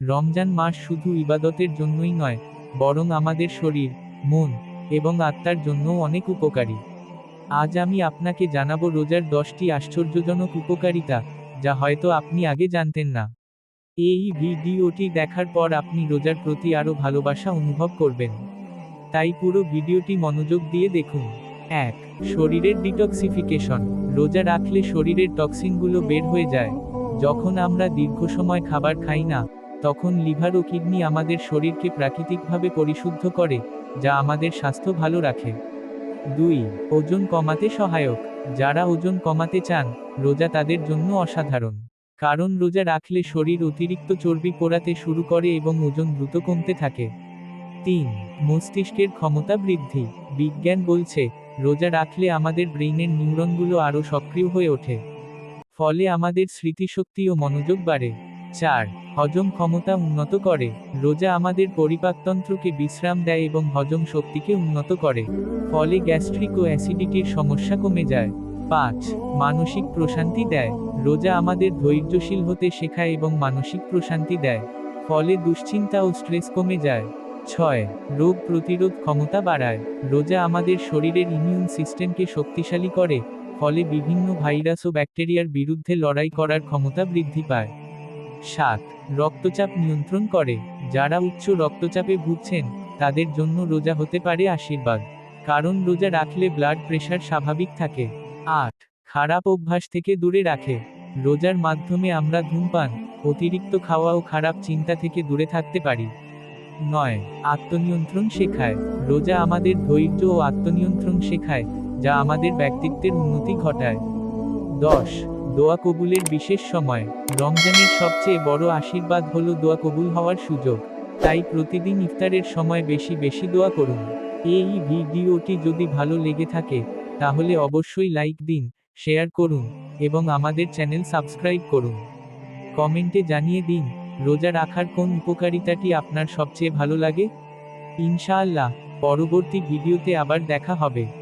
রমজান মাস শুধু ইবাদতের জন্যই নয়, বরং আমাদের শরীর, মন এবং আত্মার জন্যও অনেক উপকারী। আজ আমি আপনাকে জানাব রোজার দশটি আশ্চর্যজনক উপকারিতা, যা হয়তো আপনি আগে জানতেন না। এই ভিডিওটি দেখার পর আপনি রোজার প্রতি আরও ভালোবাসা অনুভব করবেন। তাই পুরো ভিডিওটি মনোযোগ দিয়ে দেখুন। এক, শরীরের ডিটক্সিফিকেশন। রোজা রাখলে শরীরের টক্সিনগুলো বের হয়ে যায়। যখন আমরা দীর্ঘ সময় খাবার খাই না তখন লিভার ও কিডনি আমাদের শরীরকে প্রাকৃতিকভাবে পরিশুদ্ধ করে, যা আমাদের স্বাস্থ্য ভালো রাখে। দুই, ওজন কমাতে সহায়ক। যারা ওজন কমাতে চান, রোজা তাদের জন্য অসাধারণ। কারণ রোজা রাখলে শরীর অতিরিক্ত চর্বি পোড়াতে শুরু করে এবং ওজন দ্রুত কমতে থাকে। তিন, মস্তিষ্কের ক্ষমতা বৃদ্ধি। বিজ্ঞান বলছে, রোজা রাখলে আমাদের ব্রেইনের নিউরনগুলো আরও সক্রিয় হয়ে ওঠে। ফলে আমাদের স্মৃতিশক্তি ও মনোযোগ বাড়ে। চার হজম ক্ষমতা উন্নত করে, রোজা আমাদের পরিপাকতন্ত্রকে বিশ্রাম দেয় এবং হজম শক্তিকে উন্নত করে, ফলে গ্যাস্ট্রিক ও অ্যাসিডিটির সমস্যা কমে যায়। পাঁচ, মানসিক প্রশান্তি দেয়, রোজা আমাদের ধৈর্যশীল হতে শেখায় এবং মানসিক প্রশান্তি দেয়, ফলে দুশ্চিন্তা ও স্ট্রেস কমে যায়। ছয়, রোগ প্রতিরোধ ক্ষমতা বাড়ায়, রোজা আমাদের শরীরের ইমিউন সিস্টেমকে শক্তিশালী করে, ফলে বিভিন্ন ভাইরাস ও ব্যাকটেরিয়ার বিরুদ্ধে লড়াই করার ক্ষমতা বৃদ্ধি পায়। সাত, রক্তচাপ নিয়ন্ত্রণ করে। যারা উচ্চ রক্তচাপে ভুগছেন, তাদের জন্য রোজা হতে পারে আশীর্বাদ। কারণ রোজা রাখলে ব্লাড প্রেশার স্বাভাবিক থাকে। আট, খারাপ অভ্যাস থেকে দূরে রাখে। রোজার মাধ্যমে আমরা ধূমপান, অতিরিক্ত খাওয়া ও খারাপ চিন্তা থেকে দূরে থাকতে পারি। নয়, আত্মনিয়ন্ত্রণ শেখায়। রোজা আমাদের ধৈর্য ও আত্মনিয়ন্ত্রণ শেখায়, যা আমাদের ব্যক্তিত্বের উন্নতি ঘটায়। দশ দোয়া কবুলের বিশেষ সময়, রমজানের সবচেয়ে বড় আশীর্বাদ হল দোয়া কবুল হওয়ার সুযোগ। তাই প্রতিদিন ইফতারের সময় বেশি বেশি দোয়া করুন। এই ভিডিওটি যদি ভালো লেগে থাকে, তাহলে অবশ্যই লাইক দিন, শেয়ার করুন, এবং আমাদের চ্যানেল সাবস্ক্রাইব করুন। কমেন্টে জানিয়ে দিন, রোজা রাখার কোন উপকারিতাটি আপনার সবচেয়ে ভালো লাগে? ইনশাআল্লাহ, পরবর্তী ভিডিওতে আবার দেখা হবে।